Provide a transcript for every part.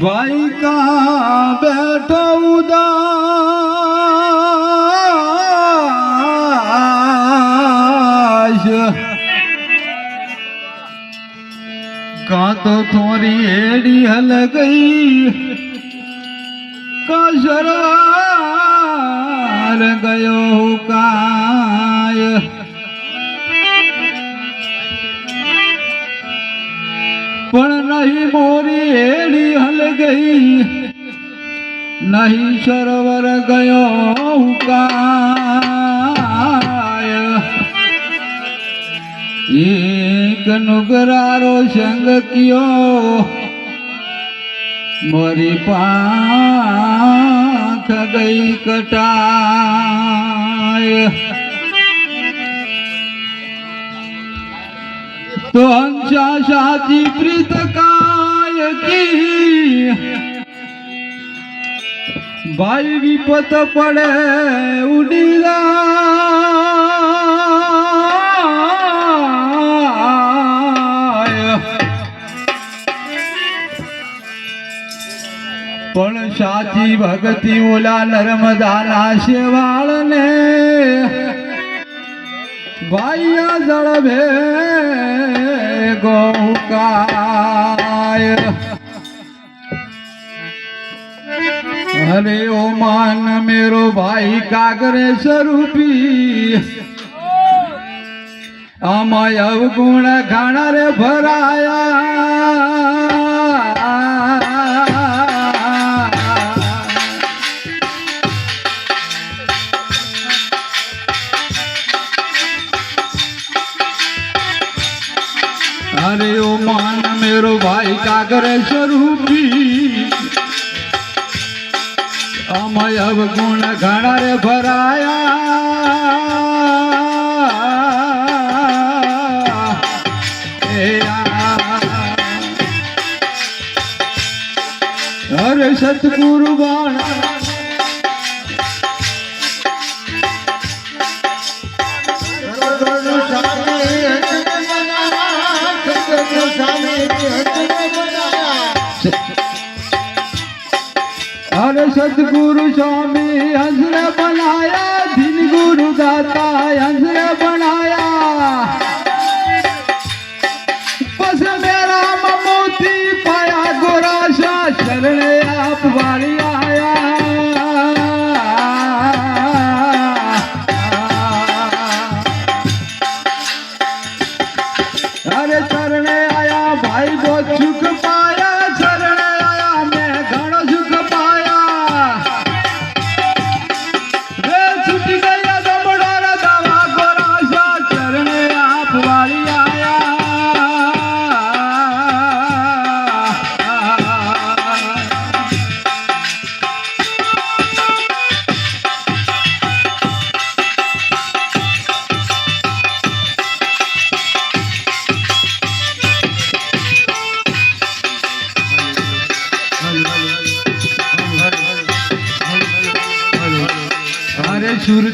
ભાઈ કા બેઠો ઉદાસ? કાં તો થોરી એડી હલ ગઈ? કસરાર ગયો કાય? ગઈ નહીં સરોવર ગયો ઉકાય. એક નુગરારો સંગ કયો, મોરી પાંખ ગઈ કટાય. તો હંસા સાચી પ્રીત કાય કી ભાઈ વિપત પડે ઉડીલા પણ સાચી ભગતી ઓલા નર્મદાના શેવાળને ભાઈ જળભે ગોકાય અરે ઓ માન મેરો ભાઈ કાગરે સ્વરૂપી. આમાં અવગુણ ઘણા રે ભરાયા. અરે ઓ માન મેરો ભાઈ કાગર સ્વરૂપી અમય અવગુણ ઘણા રે ભરાયા એ આ. अरे सतगुरु स्वामी हंसने बनाया, दिन गुरु दाता हंसने बनाया। बस मेरा ममोती पाया, गोरा सा शरण आप वाली आया। अरे शरण आया, भाई बहुत सुख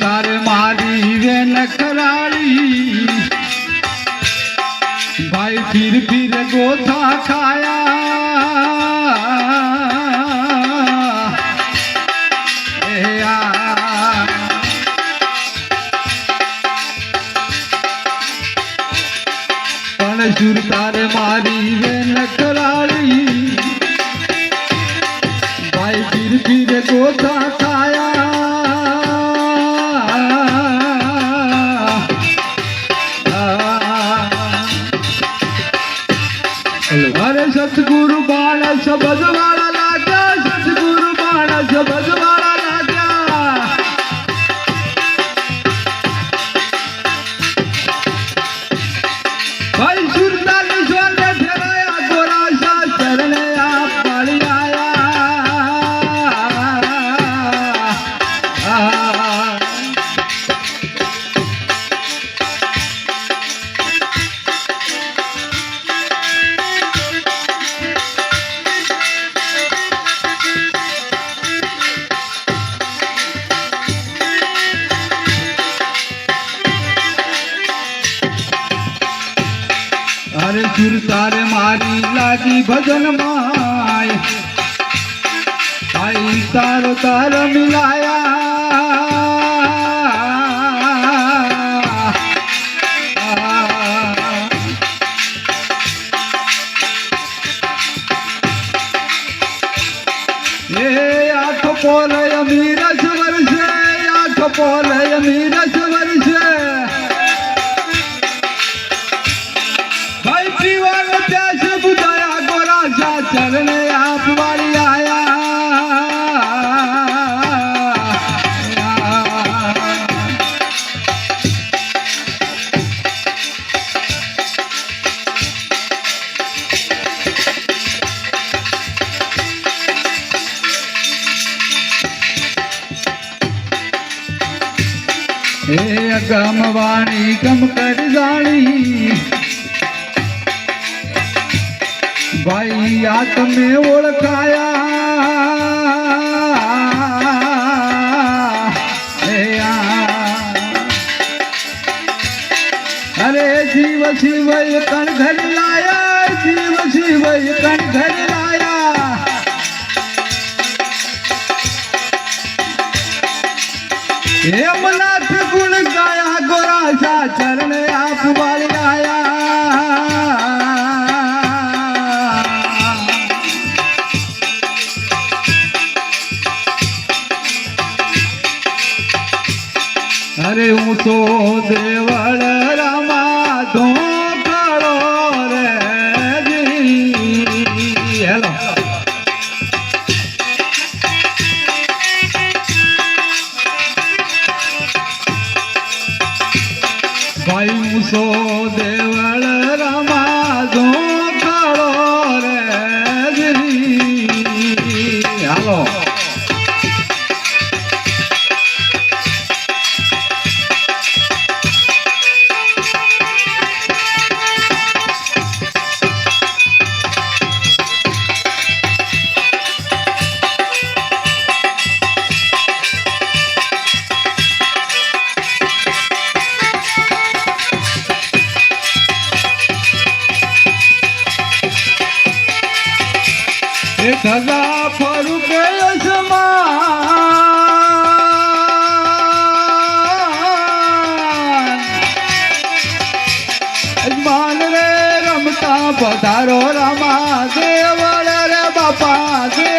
તારે મારી વેન કરાળી ભાઈ ફીર ફીર ગોથા ખાયા અરે સતગુરુ બાળ સબજ વાળા લાગ્યા સતગુરુ બાળ સબજ વાળા માતાજી ભજન માય. તારો તાર મિલાય ભાઈ આ તમે ઓળખાયા. અરે જીવ શિવય કણ ઘર લાયા જીવ શિવય કણ ઘર દિવસો દેવ પધારો રમા દેવળ રે બાપા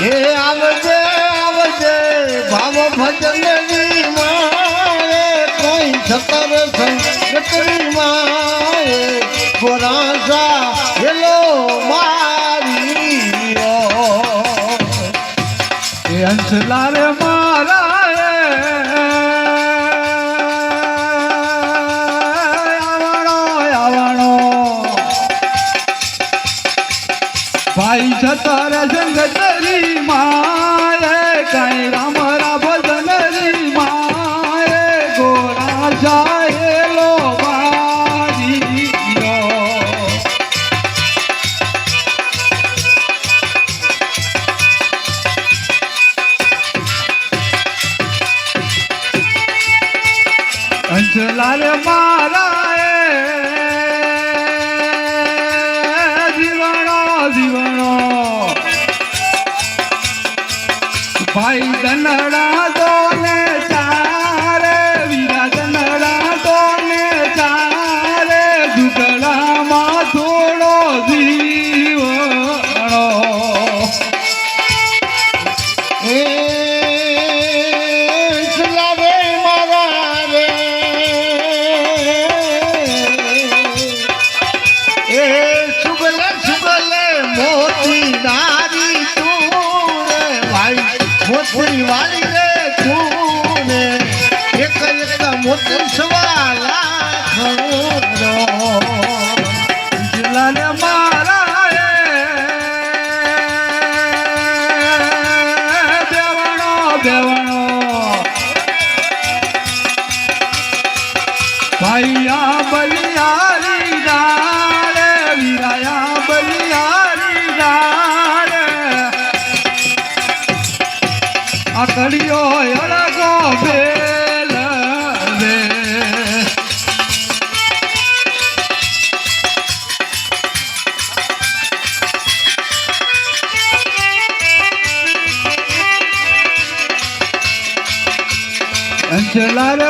હે આવજે આવજે, ભાવ ભજનની મારે કોઈ સતર સંગતરી મારે ખોરાસા હેલો મારી હંસલા રે મા बाईच्या तारा संगतरी माय काय राम राबदनरी माय गोरा जायलो बारी अंजलाल मारा பாய்தனடா chalara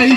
ભાઈ